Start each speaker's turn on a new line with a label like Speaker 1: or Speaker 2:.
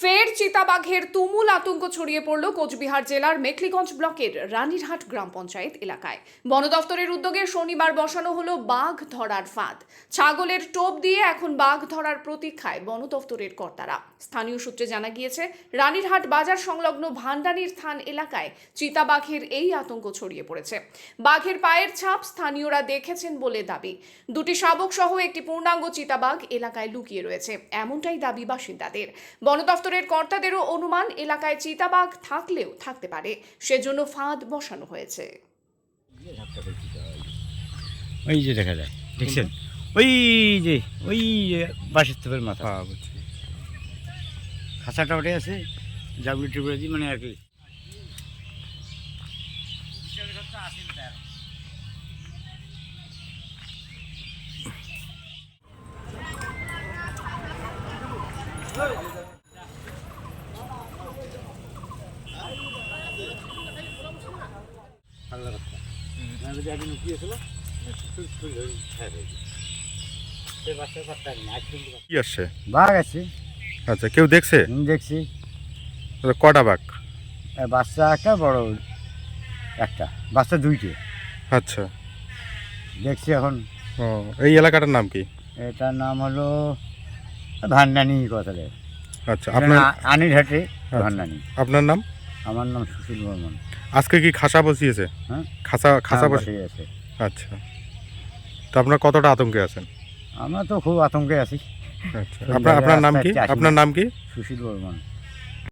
Speaker 1: ফের চিতাবাঘের তুমুল আতঙ্ক ছড়িয়ে পড়ল কোচবিহার জেলার মেখলিগঞ্জ ব্লকের রানীরহাট গ্রাম পঞ্চায়েত এলাকায়। বন দফতরের উদ্যোগে শনিবার বসানো হলো বাঘ ধরার ফাঁদ। ছাগলের টোপ দিয়ে এখন বাঘ ধরার প্রতীক্ষায় বন দফতরের কর্তারা। স্থানীয় সূত্রে জানা গিয়েছে, রানীরহাট বাজার সংলগ্ন ভান্ডানির থান এলাকায় চিতাবাঘের এই আতঙ্ক ছড়িয়ে পড়েছে। বাঘের পায়ের ছাপ স্থানীয়রা দেখেছেন বলে দাবি। দুটি শাবক সহ একটি পূর্ণাঙ্গ চিতাবাঘ এলাকায় লুকিয়ে রয়েছে। এমনটাই দাবি বাসিন্দাদের। বন দফতরের কর্তাদেরও অনুমান এলাকায় চিতাবাঘ থাকলেও থাকতে পারে। সেজন্য ফাঁদ বসানো হয়েছে।
Speaker 2: ওই যে দেখা যায় দেখছেন? ওই যে ওই যে বাসের তোপের মাথা।
Speaker 3: হ্যাঁ
Speaker 2: খাঁচাটা ওঠে আছে জাবলি দিয়ে মানে আর কি। আল্লাহ রাস্তা না যদি একদিন লুকিয়েছিল
Speaker 3: কি আসছে?
Speaker 2: বাঘ আছে।
Speaker 3: আচ্ছা কেউ দেখছে?
Speaker 2: দেখছি।
Speaker 3: আচ্ছা, কটা বাঘ?
Speaker 2: বাচ্চা একটা বড় একটা। বাচ্চা দুইটে।
Speaker 3: আচ্ছা।
Speaker 2: দেখছি এখন।
Speaker 3: ও এই এলাকাটার নাম কি?
Speaker 2: এটার নাম হলো ভান্ডানি কথালে
Speaker 3: আচ্ছা আপনার
Speaker 2: ভান্ডানি।
Speaker 3: আপনার নাম?
Speaker 2: আমার নাম সুশীল বর্মন।
Speaker 3: আজকে কি খাসা বসিয়েছে?
Speaker 2: হ্যাঁ?
Speaker 3: খাসা খাসা
Speaker 2: হ্যাঁ,
Speaker 3: বসে
Speaker 2: বসে আছে।
Speaker 3: আচ্ছা। তো আপনার কতটা আতঙ্কে আছেন?
Speaker 2: আমরা তো খুব আতঙ্কে আছি।
Speaker 3: আচ্ছা। আপনার আপনার নাম কি? আপনার নাম কি?
Speaker 2: সুশীল বর্মন।